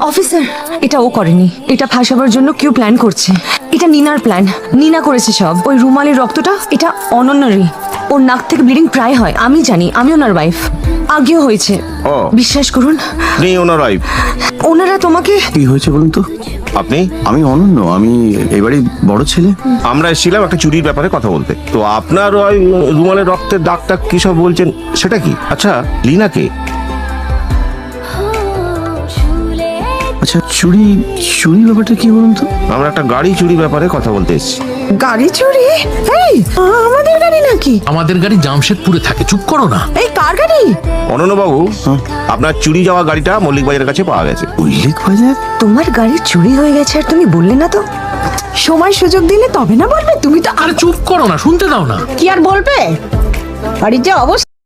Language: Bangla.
অফিসার এটা ও করেনি। এটা ফাঁসাবার জন্য কেউ প্ল্যান করছে। এটা নিনার প্ল্যান নিনা করেছে সব। ওই রুমালের রক্তটা এটা অনন্যরই। ওর নাক থেকে ব্লিডিং প্রায় হয়। আমি জানি আমি ওনার ওয়াইফ আগেও হয়েছে। ও। বিশ্বাস করুন। আপনি ওনার ওয়াইফ ওনারা তোমাকে কি হয়েছে বলুন তো? আপনি? আমি অনন্য আমি এবারে বড় ছেলে। আমরা এসেছিলাম একটা চুরির ব্যাপারে কথা বলতে। তো আপনার ওই রুমালের রক্তের দাগটা কি সব বলছেন? সেটা কি? আচ্ছা লিনাকে আচ্ছা চুরি চুরি ব্যাপারটা কি বলুন তো? আমরা একটা গাড়ি চুরি ব্যাপারে কথা বলতে এসেছি। গাড়ি চুরি? এই আমাদের গাড়ি নাকি? আমাদের গাড়ি জামশেদপুরে থাকে চুপ করো না। এই কার গাড়ি? অনন্যবাবু আপনার চুরি যাওয়া গাড়িটা মল্লিক বাজারের কাছে পাওয়া গেছে। উল্লেখ বাজার তোমার গাড়ি চুরি হয়ে গেছে আর তুমি বললে না তো? সময় সুযোগ দিলে তবে না বলবে? তুমি তো আর চুপ করো না শুনতে দাও না। কি আর বলবে? বাড়ির যে অবস্থা